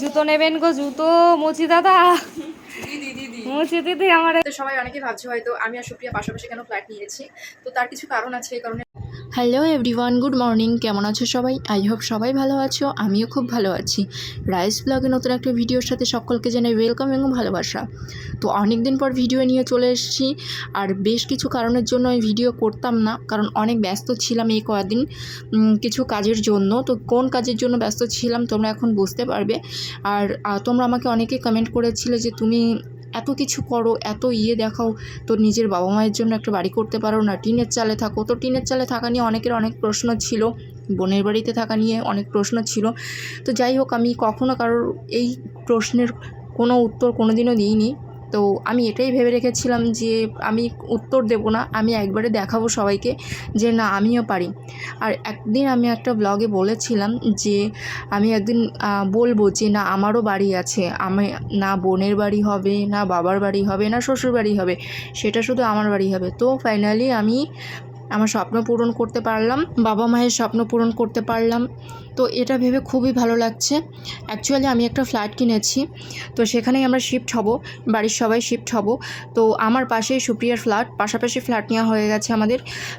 জুতো নেবেন গো জুতো। মুচি দাদা। মুচি আমার। সবাই অনেকে ভাবছে হয়তো আমি আর সুপ্রিয়া পাশাপাশি কেন ফ্ল্যাট নিয়েছি? তো তার কিছু কারণ আছে এই কারণে হ্যালো এভরিওয়ান গুড মর্নিং কেমন আছো সবাই? আই হোপ সবাই ভালো আছো, আমিও খুব ভালো আছি। রাইস ব্লগে নতুন একটা ভিডিওর সাথে সকলকে জানাই ওয়েলকাম এবং ভালোবাসা। তো অনেক দিন পর ভিডিও নিয়ে চলে এসেছি, আর বেশ কিছু কারণের জন্য আমি ভিডিও করতাম না, কারণ অনেক ব্যস্ত ছিলাম এই কয়েকদিন কিছু কাজের জন্য। তো কোন কাজের জন্য ব্যস্ত ছিলাম তোমরা এখন বুঝতে পারবে। আর তোমরা আমাকে অনেকে কমেন্ট করেছিলে যে তুমি এত কিছু করো, এত ইয়ে দেখাও, তোর নিজের বাবা মায়ের জন্য একটা বাড়ি করতে পারো না, টিনের চালে থাকো। তো টিনের চালে থাকা নিয়ে অনেকের অনেক প্রশ্ন ছিল, বোনের বাড়িতে থাকা নিয়ে অনেক প্রশ্ন ছিল। তো যাই হোক, আমি কখনো কারোর এই প্রশ্নের কোনো উত্তর কোনো দিনও দিইনি। তো আমি এটাই ভেবে রেখেছিলাম যে আমি উত্তর দেব না, আমি একবারে দেখাবো সবাইকে যে না, আমিও পারি। আর একদিন আমি একটা ব্লগে বলেছিলাম যে আমি একদিন বলব যে না, আমারও বাড়ি আছে, আমি না বোনের বাড়ি হবে, না বাবার বাড়ি হবে, না শ্বশুর বাড়ি হবে, সেটা শুধু আমার বাড়ি হবে। তো ফাইনালি আমি আমার স্বপ্ন পূরণ করতে পারলাম, বাবা মায়ের স্বপ্ন পূরণ করতে পারলাম। তো এটা ভেবে খুবই ভালো লাগছে। অ্যাকচুয়ালি আমি একটা ফ্ল্যাট কিনেছি, তো সেখানেই আমরা শিফট হব, বাড়ির সবাই শিফট হব। তো আমার পাশেই সুপ্রিয়ার ফ্ল্যাট পাশাপাশি ফ্ল্যাট নেওয়া হয়ে গেছে আমাদের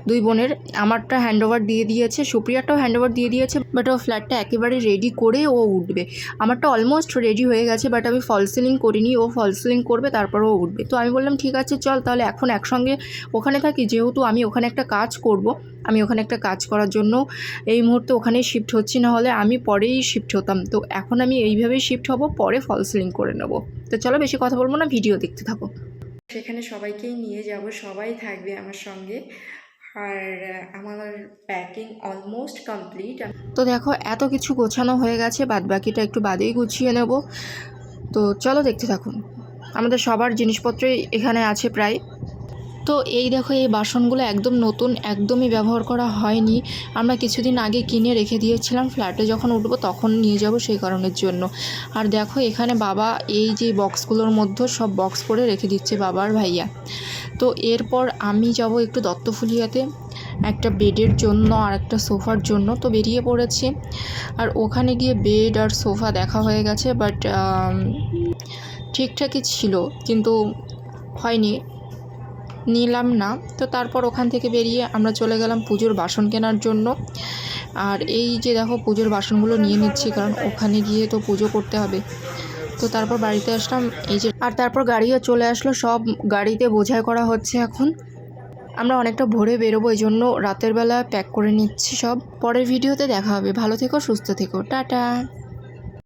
দুই বোনের। আমারটা হ্যান্ডওভার দিয়ে দিয়েছে সুপ্রিয়ারটাও হ্যান্ডওভার দিয়ে দিয়েছে বাট ও ফ্ল্যাটটা একেবারে রেডি করে ও উঠবে। আমারটা অলমোস্ট রেডি হয়ে গেছে বাট আমি ফল সিলিং করিনি, ও ফল সিলিং করবে, তারপর ও উঠবে। তো আমি বললাম, ঠিক আছে, চল, তাহলে এখন একসঙ্গে ওখানে থাকি, যেহেতু আমি ওখানে একটা কাজ করব। আমি ওখানে একটা কাজ করার জন্য এই মুহূর্তে ওখানেই শিফট হচ্ছি না হলে আমি পরেই শিফট হতাম। তো এখন আমি এইভাবেই শিফট হব পরে ফল সিলিং করে নেব। তো চলো বেশি কথা বলব না ভিডিও দেখতে থাকো। সেখানে সবাইকেই নিয়ে যাব সবাই থাকবে আমার সঙ্গে। আর আমার প্যাকিং অলমোস্ট কমপ্লিট তো দেখো এত কিছু গোছানো হয়ে গেছে বাদ বাকিটা একটু বাদেই গুছিয়ে নেব। তো চলো দেখতে থাকুন। আমাদের সবার জিনিসপত্রই এখানে আছে প্রায়। তো এই দেখো, এই বাসনগুলো একদম নতুন, একদমই ব্যবহার করা হয়নি। আমরা কিছুদিন আগে কিনে রেখে দিয়েছিলাম, ফ্ল্যাটে যখন উঠবো তখন নিয়ে যাব সেই কারণের জন্য। আর দেখো, এখানে বাবা এই যে বক্সগুলোর মধ্যে সব বক্স করে রেখে দিচ্ছে বাবার ভাইয়া। তো এরপর আমি যাব একটু দত্তফুলিয়াতে, একটা বেডের জন্য আর একটা সোফার জন্য। তো বেরিয়ে পড়েছি। আর ওখানে গিয়ে বেড আর সোফা দেখা হয়ে গেছে, বাট ঠিকঠাকই ছিল, কিন্তু হয়নি। নিলাম না। তো তারপর ওখান থেকে বেরিয়ে আমরা চলে গেলাম পুজোর বাসন কেনার জন্য। আর এই যে দেখো পুজোর বাসনগুলো নিয়ে নিচ্ছি, কারণ ওখানে গিয়ে তো পুজো করতে হবে। তো তারপর বাড়িতে আসলাম, এই যে আর তারপর গাড়িও চলে আসলো, সব গাড়িতে বোঝাই করা হচ্ছে এখন। আমরা অনেকটা ভোরে বেরোবো এই জন্য রাতের বেলা প্যাক করে নিচ্ছি সব। পরের ভিডিওতে দেখা হবে। ভালো থেকো, সুস্থ থেকো। টাটা।